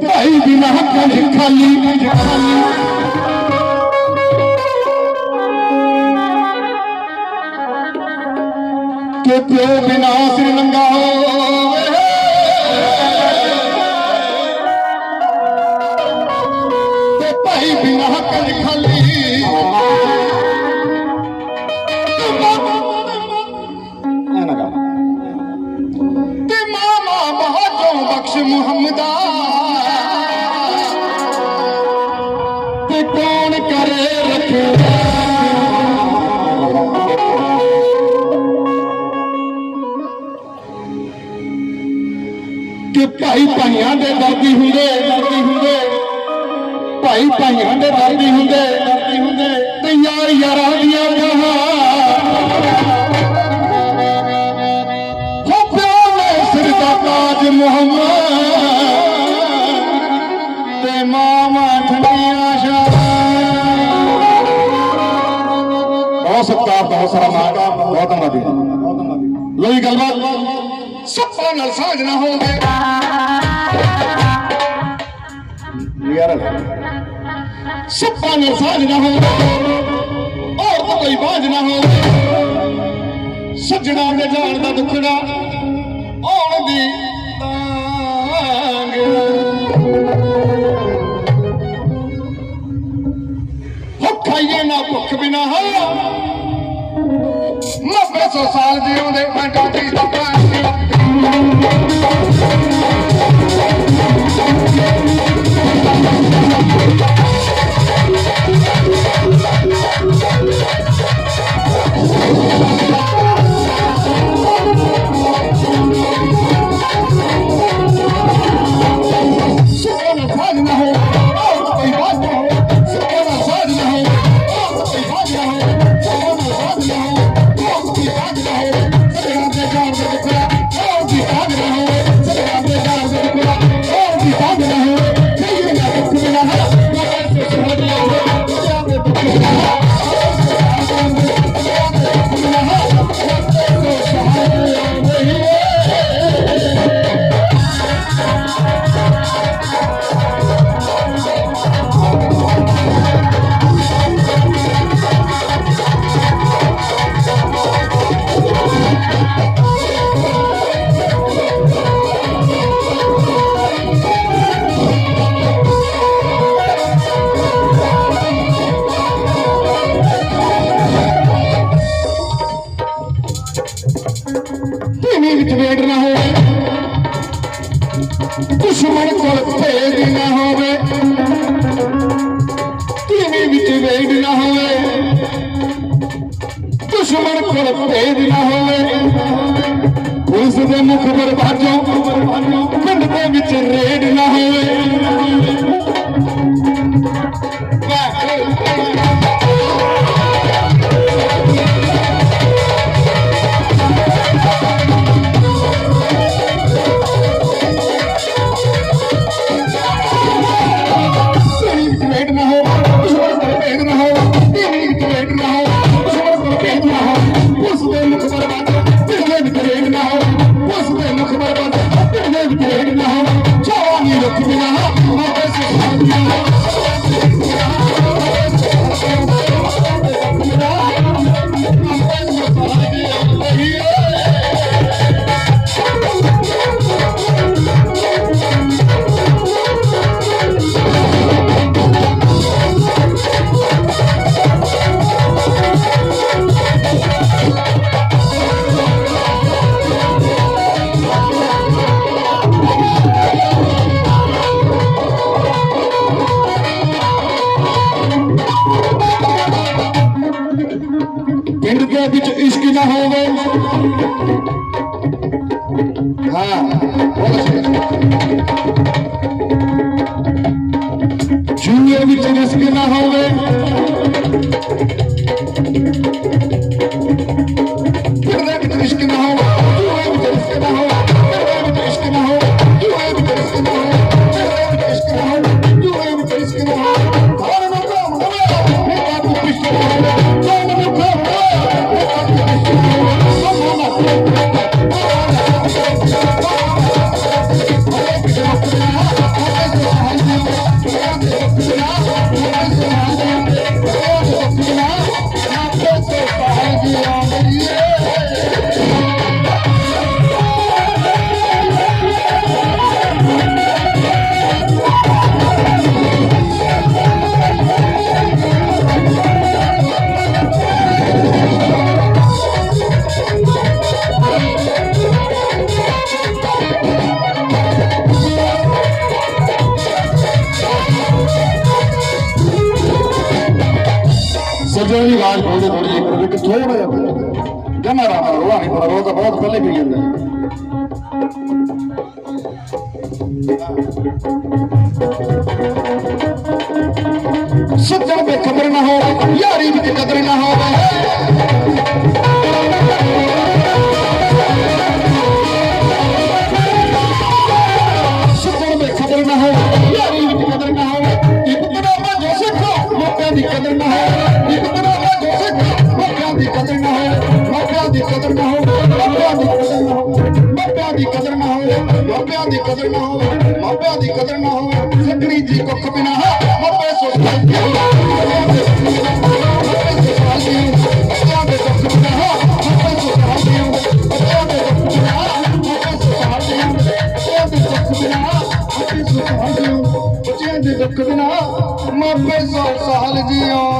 تائين بنا ڪجهه خالي طوطي بنا شري ਕਿ ਭਾਈ ਭਾਈਆਂ ਦੇ ਦਰਦੀ ਹੁੰਦੇ ਦਰਦੀ ਹੁੰਦੇ। ਭਾਈ ਭਾਈਆਂ ਦੇ ਦਰਦੀ ਹੁੰਦੇ ਦਰਦੀ ਹੁੰਦੇ। ਤੇ ਯਾਰ ਯਾਰਾਂ ਦੀਆਂ ਬਹੁਤ ਸਾਰਾ ਮਾਣ ਬਹੁਤ ਧੰਨਵਾਦੀ ਲੋ ਜੀ, ਗੱਲਬਾਤ। ਸੱਪਾਂ ਨਾਲ ਸਾਂਝ ਨਾ ਹੋਵੇ ਯਾਰ। ਸੱਪਾਂ ਨਾਲ ਸਾਂਝ ਨਾ ਹੋਵੇ ਔਰ ਤਾਂ ਕੋਈ ਬਾਝ ਨਾ ਹੋਵੇ ਸੱਜਣਾ ਦੇ ਜਾਣ ਦਾ ਦੁੱਖੜਾ ਆਉਣ ਦੀ ਤਾਂਗ। ਹੋ ਖਾਈਏ ਨਾ ਭੁੱਖ ਬਿਨਾ ਹਾਇਆ 200 ਸਾਲ ਜਿਉਂਦੇ ਮੈਂ ਡਾਡੀ ਦਾ ਪਾਣੀ ਧੀਮੀ ਵਿੱਚ ਵੇੜ ਨਾ ਹੋਵੇ ਦੁਸ਼ਮਣ ਕੋਲ ਭੇਦ ਨਾ ਹੋਵੇ ਧੀਮੀ ਵਿੱਚ ਵੇੜ ਨਾ ਹੋਵੇ ਦੁਸ਼ਮਣ ਕੋਲ ਭੇਦ ਨਾ ਹੋਵੇ ਪੁਲਿਸ ਦੇ ਮੁਖਬਰ ਬਾਜੋਂ ਪਿੰਡ ਦੇ ਵਿੱਚ ਇਸ਼ਕ ਨਾ ਹੋਵੇ। ਹਾਂ ਜੂਏ ਵਿੱਚ ਇਸ਼ਕ ਨਾ ਹੋਵੇ। जमा रहा रोआ नहीं पड़ा रोता बहुत पहले भी गेंद सज्जन पे खबर ना हो यारी में कदर ਕਦਰ ਨਾ ਹੋਵੇ ਮੌਕਿਆਂ ਦੀ ਕਦਰ ਨਾ ਹੋਵੇ, ਸਿੱਖਣੀ ਜੀ ਕੁੱਖ ਬਿਨਾ ਮੌਕੇ ਸੋਚ ਮਾਪੇ ਸੌ ਸਾਲ ਜਿਉਂਦੇ ਏ